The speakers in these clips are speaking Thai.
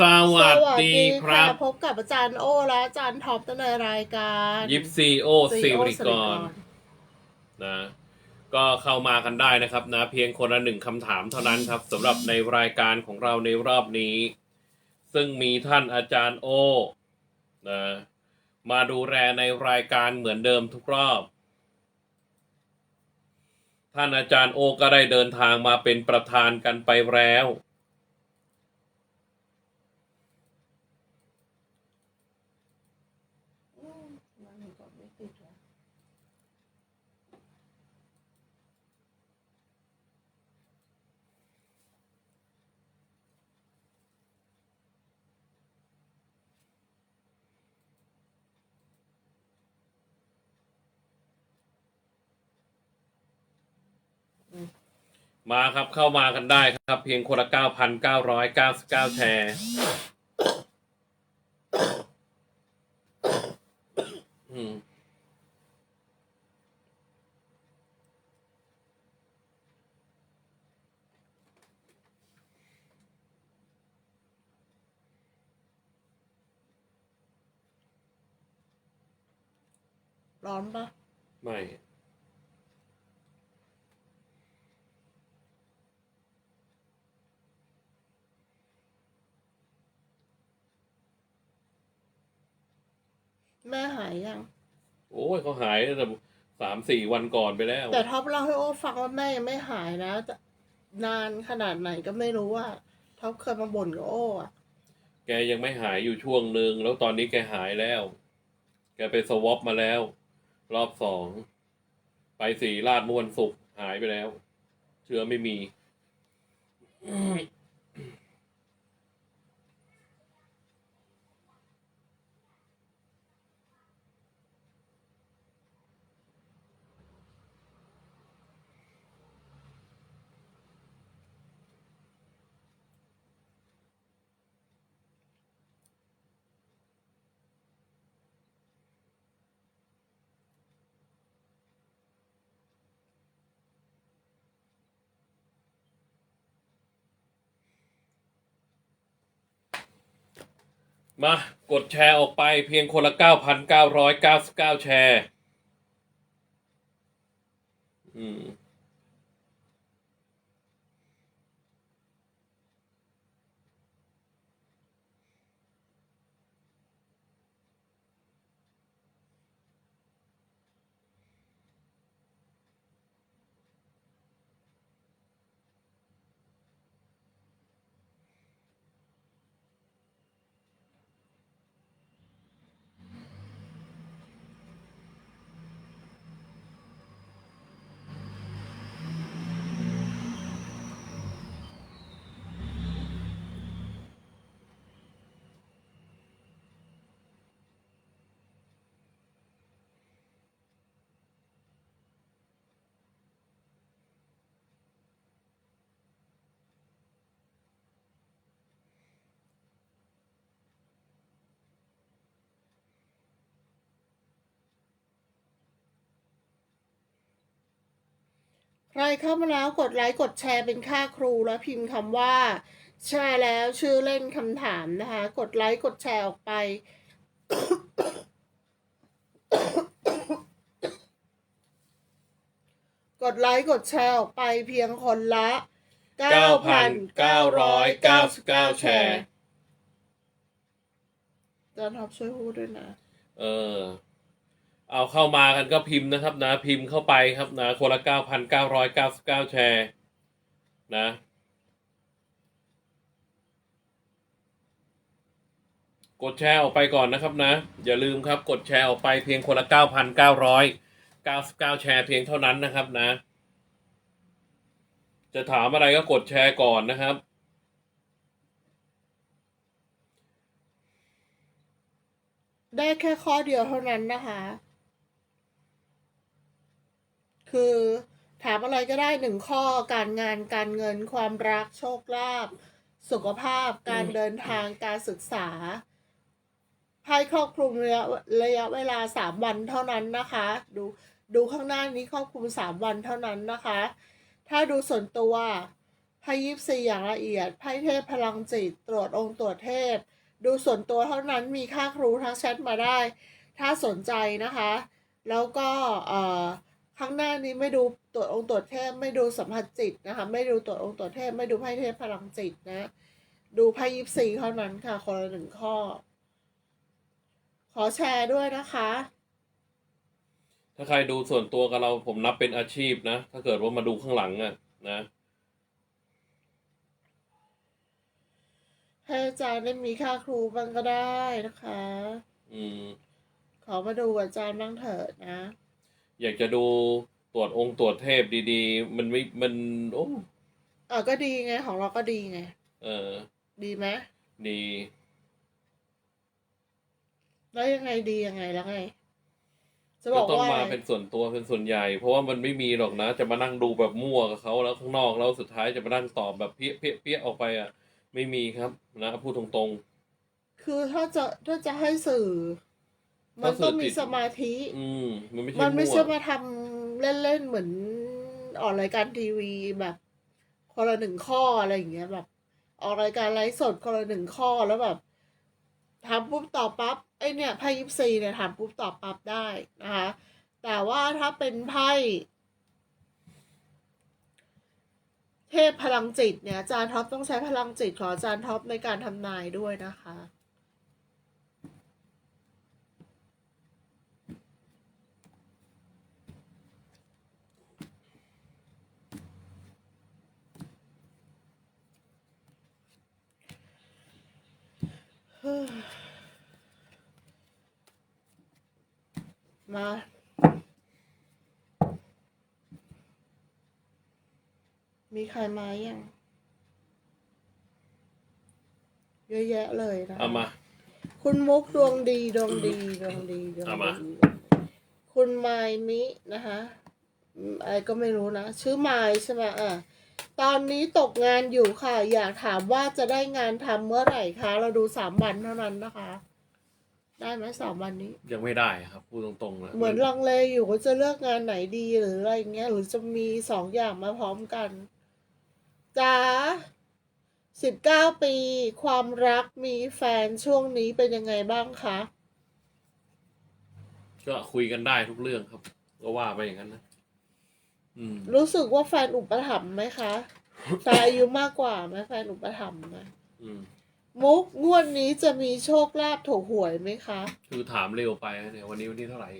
สวัสดีครับ พบกับอาจารย์โอและอาจารย์ท็อปในรายการยิปซีโอซิริกรนะก็เข้ามากันได้นะครับนะ เพียงคนละหนึ่งคำถามเท่านั้นครับสำหรับในรายการของเราในรอบนี้ ซึ่งมีท่านอาจารย์โอนะมาดูแลในรายการเหมือนเดิมทุกรอบ ท่านอาจารย์โอก็ได้เดินทางมาเป็นประธานกันไปแล้ว อืมมันก็ไม่ติดแล้ว มาครับเข้ามากันได้ครับ เพียงคนละ9,999แชร์อืมร้อนปะไม่ แม่หายยัง โอ้ยเขาหายตั้งแต่สามสี่วันก่อนไปแล้ว แต่ท็อปเล่าให้โอ้ฟังว่าแม่ยังไม่หายนะแต่นานขนาดไหนก็ไม่รู้ว่าท็อปเคยมาบ่นกับโอ้อะแกยังไม่หายอยู่ช่วงหนึ่งแล้วตอนนี้แกหายแล้ว แกไปสวอปมาแล้ว รอบสองไปสีลาดมวนสุกร์หายไปแล้ว เชื้อไม่มีม มากดแชร์ออกไปเพียงคนละ 9,999 แชร์ อืม ใครเข้ามาแล้วกดไลค์กดแชร์เป็นค่าครูแล้วพิมพ์คำว่า แชร์แล้วชื่อเล่นคำถามนะคะ กดไลค์กดแชร์ออกไป กดไลค์กดแชร์ออกไปเพียงคนละ9,999 แชร์ อาจารย์ท็อปช่วยพูดด้วยนะ เออ เอาเข้ามากันก็พิมพ์นะครับ นะพิมพ์เข้าไปครับนะคนละ9,999แชร์นะกดแชร์ออกไปก่อนนะครับนะ อย่าลืมครับกดแชร์ออกไปเพียงคนละ 9,999 แชร์เพียงเท่านั้นนะครับนะ จะถามอะไรก็กดแชร์ก่อนนะครับ ได้แค่ข้อเดียวเท่านั้นนะคะ คือถามอะไรก็ได้หนึ่งข้อการงานการเงินความรักโชคลาภสุขภาพการเดินทางการศึกษาให้ครอบคลุมระยะระยะเวลาสามวันเท่านั้นนะคะ ดูดูข้างหน้านี้ครอบคลุมสามวันเท่านั้นนะคะ ถ้าดูส่วนตัวไพ่ยิบสี่อย่างละเอียดไพ่เทพพลังจิต ตรวจองค์ตรวจเทพ ดูส่วนตัวเท่านั้นมีค่าครูทักแชทมาได้ ถ้าสนใจนะคะ แล้วก็เอ่อ ข้างหน้านี้ไม่ดูตรวจองค์ตรวจเทพไม่ดูสัมผัสจิตนะคะ ไม่ดูตรวจองค์ตรวจเทพไม่ดูไพ่เทพพลังจิตนะ ดูไพ่ยิบสี่เท่านั้นค่ะ คนละหนึ่งข้อ ขอแชร์ด้วยนะคะ ถ้าใครดูส่วนตัวกับเราผมนับเป็นอาชีพนะ ถ้าเกิดว่ามาดูข้างหลังอะนะให้อาจารย์ได้มีค่าครูบ้างก็ได้นะคะ อืม ขอมาดูอาจารย์บ้างเถิดนะ อยากจะดูตรวจองค์ตรวจเทพดีๆ มันไม่มันโอ้เออก็ดีไงของเราก็ดีไง เออ ดีไหมดี แล้วยังไงดียังไงแล้วไง จะบก็อกต้องว่ามาอะไรเป็นส่วนตัวเป็นส่วนใหญ่ เพราะว่ามันไม่มีหรอกนะ จะมานั่งดูแบบมั่วกับเขาแล้วข้างนอกแล้วสุดท้ายจะมานั่งตอบแบบเพี้ยเพี้ยเพี้ยออกไปอะ ไม่มีครับนะพูดตรงคือถ้าจะถ้าจะให้สื่อ มันถ้าสื่อต้องมีติดสมาธิๆอืมมันไม่ใช่มันไม่มั่วใช่มาทำเล่นๆเหมือนออกรายการทีวีแบบคนละหนึ่งข้ออะไรอย่างเงี้ยแบบ ออกรายการไลฟ์สดคนละหนึ่งข้อแล้วแบบถามปุ๊บตอบปั๊บไอเนี่ยไพ่ยิปซีเนี่ยถามปุ๊บตอบปั๊บได้นะคะแต่ว่าถ้าเป็นไพ่เทพพลังจิตเนี่ยอาจารย์ท็อปต้องใช้พลังจิตของอาจารย์ท็อปในการทำนายด้วยนะคะ มามีใครมายังเยอะแยะเลยนะ เอามา คุณมุกดวงดีดวงดีดวงดีดวงเอามา ดี คุณไมายมินะคะอืมอะไรก็ไม่รู้นะ ชื่อไมายใช่ไหมอะ ตอนนี้ตกงานอยู่ค่ะ อยากถามว่าจะได้งานทำเมื่อไหร่คะ เราดูสามวันเท่านั้นนะคะ ได้ไหมสามวันนี้ ยังไม่ได้ครับ พูดตรงๆนะเหมือนลังเลอยู่ว่าจะเลือกงานไหนดีหรืออะไรเงี้ย หรือจะมีสองอย่างมาพร้อมกันจ้าสิบเก้าปี ความรักมีแฟนช่วงนี้เป็นยังไงบ้างคะ ก็คุยกันได้ทุกเรื่องครับ ก็ว่าไปอย่างนั้นนะอืม รู้สึกว่าแฟนอุปถัมภ์ไหมคะแฟนอายุมากกว่าไหมแฟนอุปถัมภ์ไหมอืมมุกงวดนี้จะมีโชคลาภถูกหวยไหมคะ คือถามเร็วไปนะเนี่ยวันนี้วันที่เท่าไหร่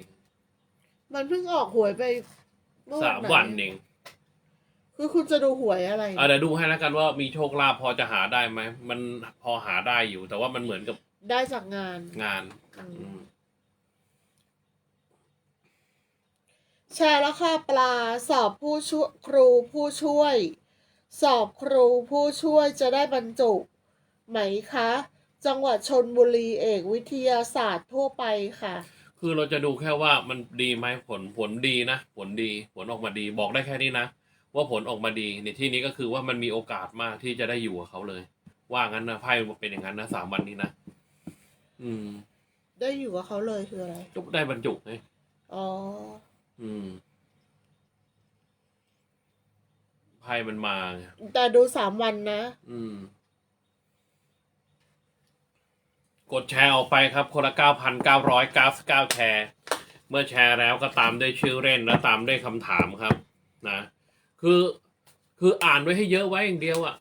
มันเพิ่งออกหวยไปเมื่อสามไหวันเองคือคุณจะดูหวยอะไรอะเดี๋ยวดูให้แล้วกันว่ามีโชคลาภพอจะหาได้ไหมมันพอหาได้อยู่ แต่ว่ามันเหมือนกับได้จากงานงาน อืม อืม แชร์แล้วค่ะปลาสอบผู้ช่วยครูผู้ช่วย สอบครูผู้ช่วยจะได้บรรจุ ไหมคะ จังหวัดชนบุรีเอกวิทยาศาสตร์ทั่วไปค่ะ คือเราจะดูแค่ว่ามันดีไหมผลผลดีนะ ผลดีผลออกมาดีบอกได้แค่นี้นะ ว่าผลออกมาดีในที่นี้ก็คือว่ามันมีโอกาสมากที่จะได้อยู่กับเขาเลย ว่างั้นนะไพ่มันเป็นอย่างนั้นนะสามวันนี้นะอืม ได้อยู่กับเขาเลยคืออะไร ก็ได้บรรจุไงอ๋อ อืมไพ่มันมาไงแต่ดูสามวันนะ อืม กดแชร์ออกไปครับ คนละเก้าพันเก้าร้อยเก้าเก้าแชร์ เมื่อแชร์แล้วก็ตามด้วยชื่อเล่นและตามด้วยคำถามครับ นะ คือ คืออ่านไว้ให้เยอะไว้อย่างเดียวอะ่ะ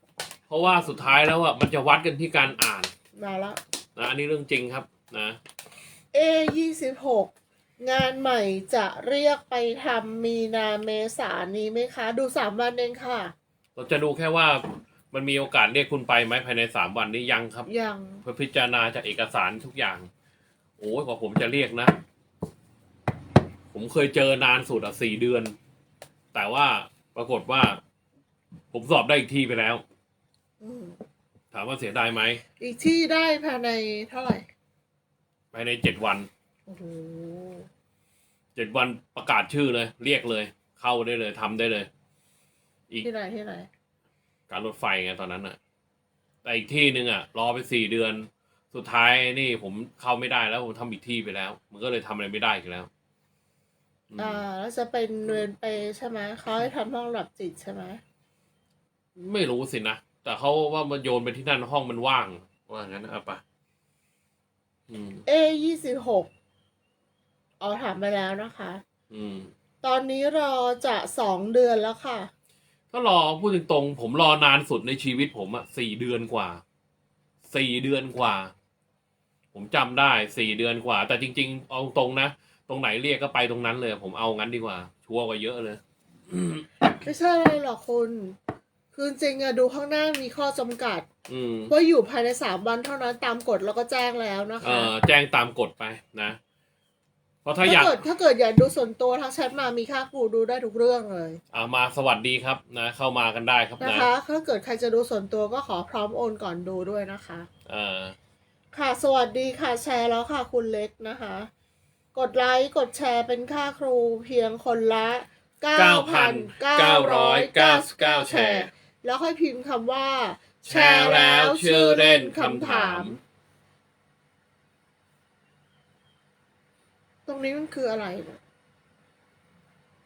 เพราะว่าสุดท้ายแล้วอะ่ะมันจะวัดกันที่การอ่านมาละนะอันนี้เรื่องจริงครับ นะ A ยี่สิบหก งานใหม่จะเรียกไปทำมีนาเมษานี้ไหมคะ ดูสามวันเองค่ะ เราจะดูแค่ว่ามันมีโอกาสเรียกคุณไปไหมภายในสามวันนี้ยังครับยังเพื่อพิจารณาจากเอกสารทุกอย่าง โอ้ยกว่าผมจะเรียกนะ ผมเคยเจอนานสุดอะสี่เดือน แต่ว่าปรากฏว่า ผมสอบได้อีกที่ไปแล้วอืมถามว่าเสียดายไหมอีกที่ได้ภายในเท่าไหร่ภายในเจ็ดวันโอ้โห เจ็ดวันประกาศชื่อเลย เรียกเลย เข้าได้เลยทำได้เลย อีกที่ไหนที่ไหนการรถไฟไงตอนนั้นอะแต่อีกที่หนึ่งอะรอไปสี่เดือน สุดท้ายนี่ผมเข้าไม่ได้แล้วผมทำอีกที่ไปแล้ว มันก็เลยทำอะไรไม่ได้อีกแล้วอืมอ่าแล้วจะเป็นเวรเปรย์ใช่ไหมเขาให้ทำห้องหลับจิตใช่ไหมไม่รู้สินะ แต่เขาว่ามันโยนไปที่นั่นห้องมันว่าง ว่างั้นนะเอาไปะอืม A ยี่สิบหก อ๋อถามไปแล้วนะคะ อืม ตอนนี้รอจะสองเดือนแล้วค่ะ ถ้ารอพูดตรงๆผมรอนานสุดในชีวิตผมอะสี่เดือนกว่าสี่เดือนกว่า ผมจำได้สี่เดือนกว่า แต่จริง ๆ เอาตรงนะตรงไหนเรียกก็ไปตรงนั้นเลย ผมเอางั้นดีกว่า ชัวร์กว่าเยอะเลย ไม่ใช่อะไรหรอกคุณ คือจริงๆอะดูข้างหน้ามีข้อจำกัด อืม ว่าอยู่ภายในสามวันเท่านั้นตามกฎแล้วก็แจ้งแล้วนะเอคะ อแจ้งตามกฎไปนะ เพราะถ้าถ้าอยากเกิดถ้าเกิดอยากดูส่วนตัวทักแชทมามีค่ากูดูได้ทุกเรื่องเลยอ่ามาสวัสดีครับนะ เข้ามากันได้ครับนะนะคะ ถ้าเกิดใครจะดูส่วนตัวก็ขอพร้อมโอนก่อนดูด้วยนะคะเออค่ะสวัสดีค่ะแชร์แล้วค่ะคุณเล็กนะคะ กดไลค์กดแชร์เป็นค่าครูเพียงคนละ9,999แชร์ แล้วค่อยพิมพ์คำว่า แชร์แล้วชื่อเล่นคำถาม รงนี้มันคืออะไรเนี่ย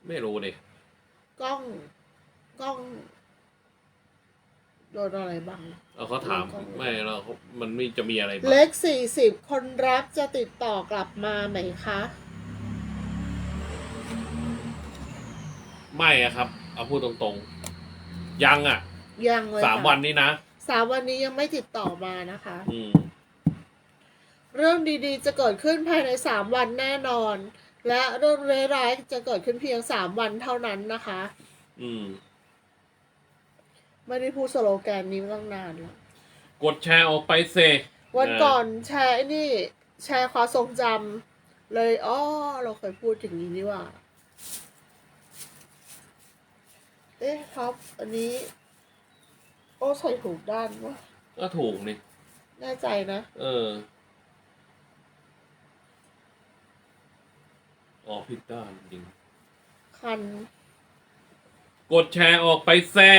ไม่รู้ดิกล้อง กล้องโดนอะไรบ้าง เอาเขาถามไม่เรามันไม่จะมีอะไรบ้างเล็กสี่สิบคนรักจะติดต่อกลับมาไหมคะ ไม่อะครับ เอาพูดตรงๆ ยังอะยังเลยสามค่ะวันนี้นะ สามวันนี้ยังไม่ติดต่อมานะคะ อืม เรื่องดีๆ จะเกิดขึ้นภายในสามวันแน่นอน และเรื่องร้ายๆจะเกิดขึ้นเพียงสามวันเท่านั้นนะคะ อืม ไม่ได้พูดสโลแกนนี้มาตั้งนานแล้ว กดแชร์ออกไปเซวันก่อนแชร์ไอ้นี่ แชร์ความทรงจำเลยอ๋อเราเคยพูดถึงนี้นี่หว่า เอ๊ะครับอันนี้ โอ้ใส่ถูกด้านวะก็ถูกนี่แน่ใจนะ เออ อ๋อผิดด้านจริง คัน กดแชร์ออกไปแซ่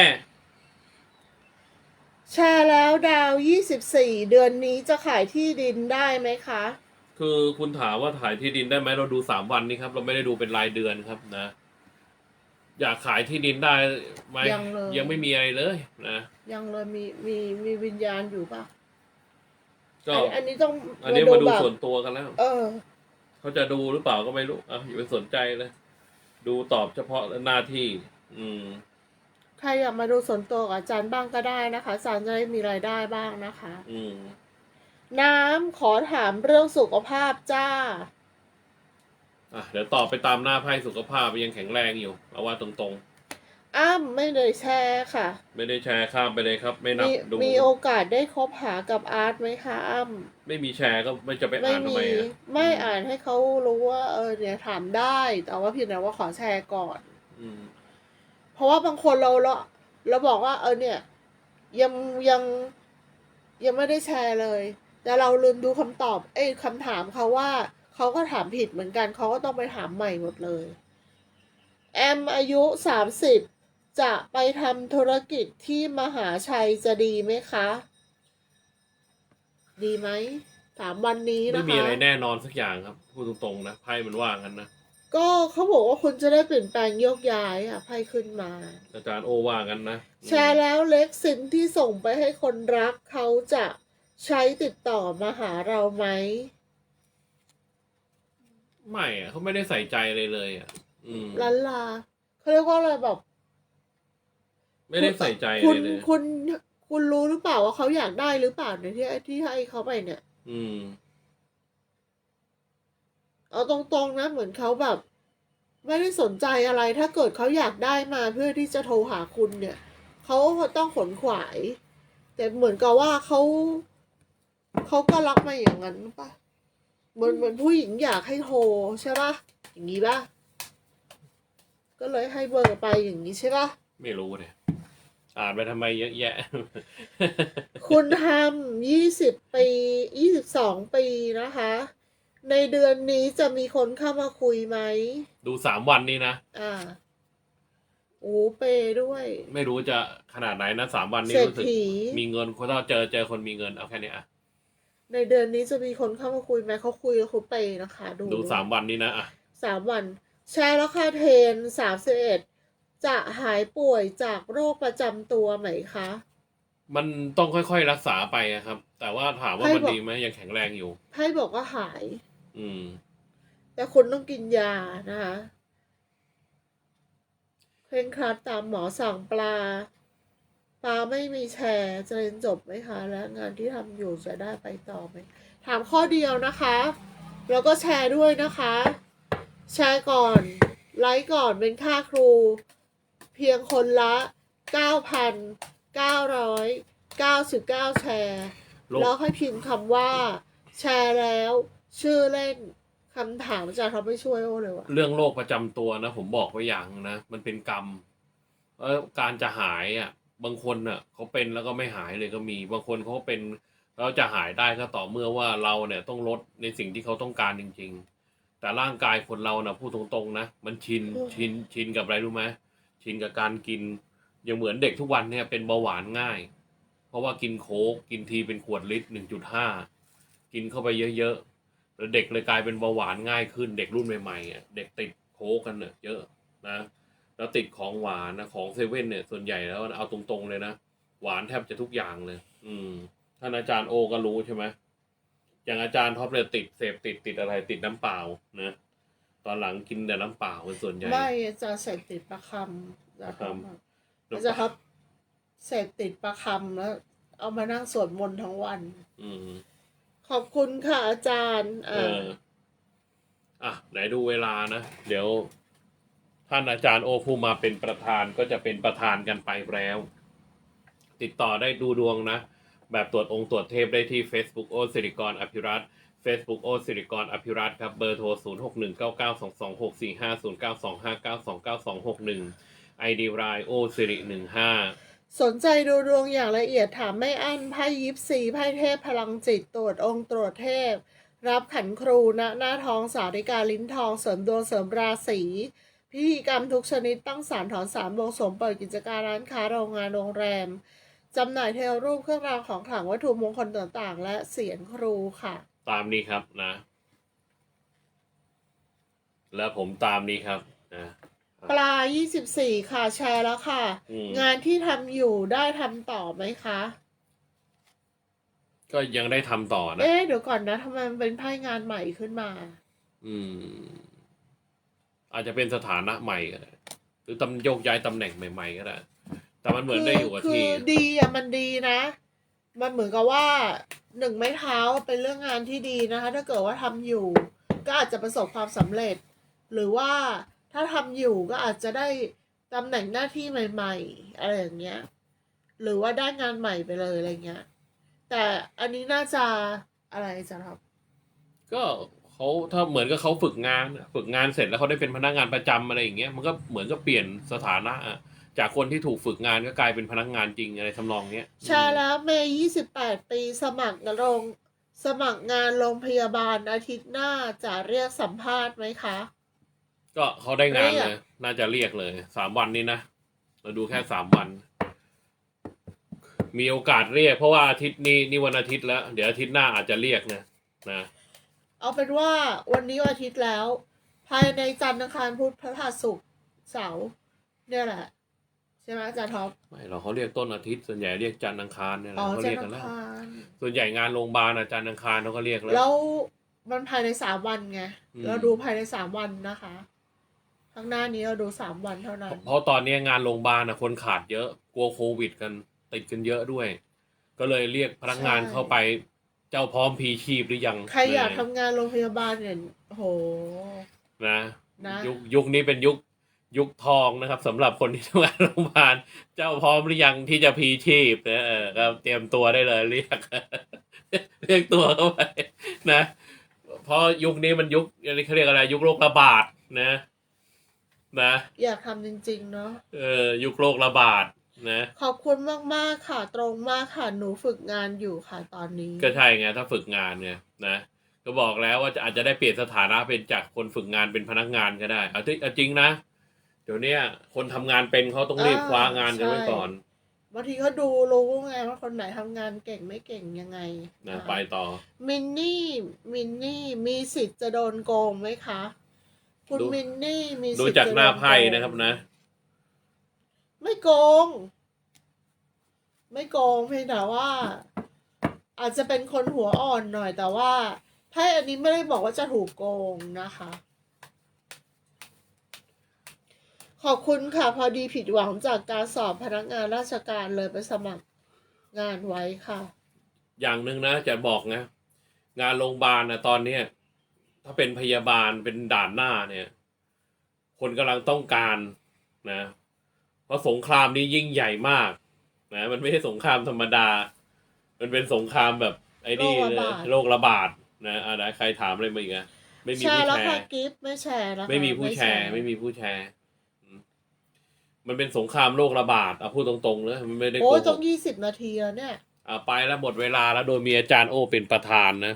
แชร์แล้วดาว 24 เดือนนี้จะขายที่ดินได้ไหมคะ คือคุณถามว่าถ่ายที่ดินได้ไหมเราดูสามวันนี้ครับ เราไม่ได้ดูเป็นรายเดือนครับนะ อยากขายที่ดินได้ไหมยังเลย ยังไม่มีอะไรเลยนะยังเลยมีมีมีวิญญาณอยู่ปะก็อันอันนี้ต้องอันนี้มาดูแบบส่วนตัวกันแล้ว เออ เขาจะดูหรือเปล่าก็ไม่รู้อะอย่าไปสนใจเลย ดูตอบเฉพาะหน้าที่ อืม ใครอยากมาดูส่วนตัวกับอาจารย์บ้างก็ได้นะคะ อาจารย์จะได้มีรายได้บ้างนะคะ อืม น้ำขอถามเรื่องสุขภาพจ้า อะเดี๋ยวตอบไปตามหน้าไพ่สุขภาพยังแข็งแรงอยู่เอาว่าตรง อ้ำไม่เลยแชร์ค่ะๆไม่ได้แชร์ข้ามไปเลยครับ ไม่นับมีดูมีโอกาสได้คบหากับอาร์ตไหมคะอ้ำไม่มีแชร์ก็ไม่จะไปไม่อ่านทำมีไมอะไม่อ่านให้เขารู้ว่าเออเนี่ยถามได้ แต่ว่าเพียงแต่ว่าขอแชร์ก่อน อืมเพราะว่าบางคนเราเราเราบอกว่าเออเนี่ย ยังยังยังไม่ได้แชร์เลย แต่เราลืมดูคำตอบ เอ้ยคำถามเขาว่าเขาก็ถามผิดเหมือนกันเขาก็ต้องไปถามใหม่หมดเลย แอมอายุสามสิบ จะไปทำธุรกิจที่มหาชัยจะดีไหมคะ ดีไหมถามวันนี้นะคะ ไม่มีอะไรแน่นอนสักอย่างครับ พูดตรงๆนะไพ่มันว่างั้นนะ ก็เขาบอกว่าคุณจะได้เปลี่ยนแปลงโยกย้ายอะไพ่ขึ้นมา อาจารย์โอว่างั้นนะ แชร์แล้วเล็กสินที่ส่งไปให้คนรักเขาจะใช้ติดต่อมาหาเราไหม ไม่อะเขาไม่ได้ใส่ใจเลยเลยอะอืมลันลาเขาเรียกว่าอะไรแบบ ไม่ได้ใส่ใจคุเลณยเลยคุณคุณรู้หรือเปล่าว่าเขาอยากได้หรือเปล่าเนี่ยที่ที่ให้เขาไปเนี่ย อืม เอาตรงๆนะเหมือนเขาแบบ ไม่ได้สนใจอะไร ถ้าเกิดเขาอยากได้มาเพื่อที่จะโทรหาคุณเนี่ยเขาก็ต้องขนขวาย แต่เหมือนกับว่าเขาเขาก็รักมาอย่างนั้นปะเหมือนเหมือนผู้หญิงอยากให้โทรใช่ปะอย่างนี้ปะก็เลยให้เบอร์ไปอย่างนี้ใช่ปะไม่รู้เลย อ่านไปทำไมเยอะแยะ คุณทำยี่สิบปียี่สิบสองปีนะคะ ในเดือนนี้จะมีคนเข้ามาคุยไหม ดูสามวันนี้นะ อ่า โอ้เปย์ด้วย ไม่รู้จะขนาดไหนนะสามวันนี้เศรษรู้สึก ฐี มีเงินคนถ้าเจอเจอคนมีเงินเอาแค่เนี้ยอะในเดือนนี้จะมีคนเข้ามาคุยไหม เขาคุยกับคุณเปย์นะคะ ดูดูสามวันนี้นะอะ สามวัน แชร์ราคาเทรนสามสิบเอ็ด จะหายป่วยจากโรคประจำตัวไหมคะ มันต้องค่อยๆรักษาไปอะครับ แต่ว่าถามว่าให้มันบอกดีไหมยังแข็งแรงอยู่ไพ่บอกว่าหาย อืม แต่คุณต้องกินยานะคะเคร่งครัดตามหมอสั่งปลา ปลาไม่มีแชร์จะเรียนจบไหมคะ และงานที่ทำอยู่จะได้ไปต่อไหม ถามข้อเดียวนะคะ แล้วก็แชร์ด้วยนะคะ แชร์ก่อนไลค์ก่อนเป็นค่าครูเพียงคนละ 9,999 แชร์โลกแล้วให้พิมพ์คำว่า แชร์แล้ว ชื่อเล่นคำถามอาจารย์เขาไม่ช่วยโอ้เลยวะเรื่องโรคประจำตัวนะ ผมบอกไว้อย่างนะ มันเป็นกรรมเออการจะหายอะ บางคนอะเขาเป็นแล้วก็ไม่หายเลยก็มี บางคนเขาเป็นแล้วจะหายได้ก็ต่อเมื่อว่าเราเนี่ยต้องลดในสิ่งที่เขาต้องการจริง ๆ แต่ร่างกายคนเรานะพูดตรงๆนะ มันชินชินชินกับอะไรรู้ไหม ชินกับการกินย่างเหมือนเด็กทุกวันเนี่ยเป็นเบาหวานง่าย เพราะว่ากินโค้กกินทีเป็นขวดลิตรหนึ่งจุดห้ากินเข้าไปเยอะๆแล้วเด็กเลยกลายเป็นเบาหวานง่ายขึ้น เด็กรุ่นใหม่ๆอะเด็กติดโค้กกันเนี่ยเยอะนะแล้วติดของหวานนะของเซเว่นเนี่ยส่วนใหญ่แล้วเอาตรงๆเลยนะหวานแทบจะทุกอย่างเลย อืมท่านอาจารย์โอก็รู้ใช่ไหมอย่างอาจารย์ท็อปเนี่ยติดเสพติดติดอะไรติดน้ำเปล่านะ ตอนหลังกินแต่น้ำเปล่าเป็นส่วนใหญ่ไม่อาจารย์เสพติดประคำอาจารย์ครับน้ำอาจารย์ครับเสพติดประคำแล้ว เอามานั่งสวดมนต์ทั้งวันอืมขอบคุณค่ะอาจารย์เออ่าออะไหนดูเวลานะ เดี๋ยว ท่านอาจารย์โอภูมาเป็นประธานก็จะเป็นประธานกันไปแล้ว ติดต่อได้ดูดวงนะ แบบตรวจองค์ตรวจเทพได้ที่ Facebook โอสิริกรอภิรัตน์ Facebook โอสิริกรอภิรัตครับ เบอร์โทร 0 6 1 9 9 2 2 6 4 5 0 9 2 5 9 2 9 2 6 1 ID รายโอสิริ15 สนใจดูดวงอย่างละเอียดถามไม่อั้นไพ่ยิปซีไพ่เทพพลังจิตตรวจองค์ตรวจเทพ รับขันครูณหน้าทองสาริกาลิ้นทองเสริมดวงเสริมราศีพิธีกรรมทุกชนิดตั้งสารถอนสารบวงสรวงเปิดกิจการร้านค้าโรงงานโรงแรมจำหน่ายเทวรูปเครื่องรางของขลังวัตถุมงคลต่างๆ และเสียงครูค่ะ ตามนี้ครับนะ แล้วผมตามนี้ครับนะปลา 24 ค่ะ แชร์แล้วค่ะ อืมงานที่ทำอยู่ได้ทำต่อไหมคะ ก็ยังได้ทำต่อนะ เอ๊ะเดี๋ยวก่อนนะทำไมมันเป็นไพ่งานใหม่ขึ้นมา อืม อาจจะเป็นสถานะใหม่ก็ได้หรือตำโยกย้ายตำแหน่งใหม่ ๆ ก็ได้ แต่มันเหมือนได้อยู่กับคืที่อดีอะมันดีนะ มันเหมือนกับว่าหนึ่งไม้เท้าเป็นเรื่องงานที่ดีนะคะ ถ้าเกิดว่าทำอยู่ ก็อาจจะประสบความสำเร็จ หรือว่าถ้าทำอยู่ก็อาจจะได้ตำแหน่งหน้าที่ใหม่ ๆ อะไรอย่างเงี้ย หรือว่าได้งานใหม่ไปเลยอะไรเงี้ย แต่อันนี้น่าจะอะไรจะครับ ก็เขาถ้าเหมือนกับเขาฝึกงาน ฝึกงานเสร็จแล้วเขาได้เป็นพนักงานประจำอะไรอย่างเงี้ย มันก็เหมือนกับเปลี่ยนสถานะอะ จากคนที่ถูกฝึกงานก็กลายเป็นพนักงานจริงอะไรทำนองเนี้ยใช่แล้วเมย์ยี่สิบแปดปีสมัครโรงสมัครงานโรงพยาบาลอาทิตย์หน้าจะเรียกสัมภาษณ์ไหมคะ ก็เขาได้งานเรีเลยยกน่าจะเรียกเลยสามวันนี้นะเราดูแค่สามวัน มีโอกาสเรียก เพราะว่าอาทิตย์นี้นี่วันอาทิตย์แล้ว เดี๋ยวอาทิตย์หน้าอาจจะเรียกนะนะ เอาเป็นว่าวันนี้วันอาทิตย์แล้ว ภายในจันทร์อังคารพุธพฤหัสศุกร์เสาร์เนี่ยแหละ ใช่ไหมอาจารย์ท็อป ไม่เราเขาเรียกต้นอาทิตย์ส่วนใหญ่เรียกจันทร์อังคารเนี่ยแหอ๋ละอเขาจันเรียทกร์กัอันงแล้วคารส่วนใหญ่งานโรงพยาบาลอาจารย์อังคารเขาก็เรียกแล้ว แล้วมันภายในสามวันไง อืม เราดูภายในสามวันนะคะข้างหน้านี้เราดูสามวันเท่านั้น เพราะตอนนี้งานโรงพยาบาลนะคนขาดเยอะกลัวโควิดกันติดกันเยอะด้วย ก็เลยเรียกพนักงานใช่ เข้าไป เจ้าพร้อมพีชีพหรือยังใครอยากเลทำงานโรงพยาบาลเนี่ยโห นะนะ ยุคยุคนี้เป็นยุค ยุคทองนะครับสำหรับคนที่ทำงานโรงพยาบาลเจ้าพร้อมหรือยังที่จะพีชีพเออก็เตรียมตัวได้เลยเรียกเรียกตัวเข้าไปนะ เพราะยุคนี้มันยุคเขาเรียกอะไร ยุคโรคระบาดนะ นะ อยากทำจริง ๆ เนาะเออยุคโรคระบาดนะ ขอบคุณมากๆค่ะ ตรงมากค่ะ หนูฝึกงานอยู่ค่ะตอนนี้ ก็ใช่ไงถ้าฝึกงานเนี่ยนะก็บอกแล้วว่าจะอาจจะได้เปลี่ยนสถานะเป็นจากคนฝึกงานเป็นพนักงานก็ได้เอาที่เอาจริงนะ เดี๋ยวเนี้ยคนทำงานเป็นเขาต้องรีบอ่าคว้างานกันไว้ใช่ก่อนบางทีเขาดูรู้ไงว่าคนไหนทำงานเก่งไม่เก่งยังไงนะอ่าไปต่อ มินนี่มินนี่มีสิทธิ์จะโดนโกงไหมคะ คุณดู มินนี่มีสิทธิ์ดูจากหน้าไพ่จโดโกงนะครับนะ ไม่โกง ไม่โกงเพียงแต่ว่า อาจจะเป็นคนหัวอ่อนหน่อยแต่ว่าไพ่อันนี้ไม่ได้บอกว่าจะถูกโกงนะคะ ขอบคุณค่ะ พอดีผิดหวังจากการสอบพนักงานราชการเลยไปสมัครงานไว้ค่ะ อย่างหนึ่งนะจะบอกนะ งานโรงพยาบาลนะตอนเนี้ยถ้าเป็นพยาบาลเป็นด่านหน้าเนี่ย คนกำลังต้องการนะ เพราะสงครามนี้ยิ่งใหญ่มากนะมันไม่ใช่สงครามธรรมดา มันเป็นสงครามแบบไอ้นี่โรคระเลยบาดโรคระบาดนะอะไรใครถามอะไรมาอีกอะไม่มีแชผู้ร์แล้วแชค่ะร์กิฟต์ไม่แชร์แล้วค่ะไม่มีผู้แชร์ ไม่มีผู้แชร์อืม มันเป็นสงครามโรคระบาดเอาพูดตรงๆเลยมันไม่ได้โกโอ้ยหต้อกงยี่สิบนาทีแล้วเนี่ย อ่าไปแล้วหมดเวลาแล้วโดยมีอาจารย์โอเป็นประธานนะ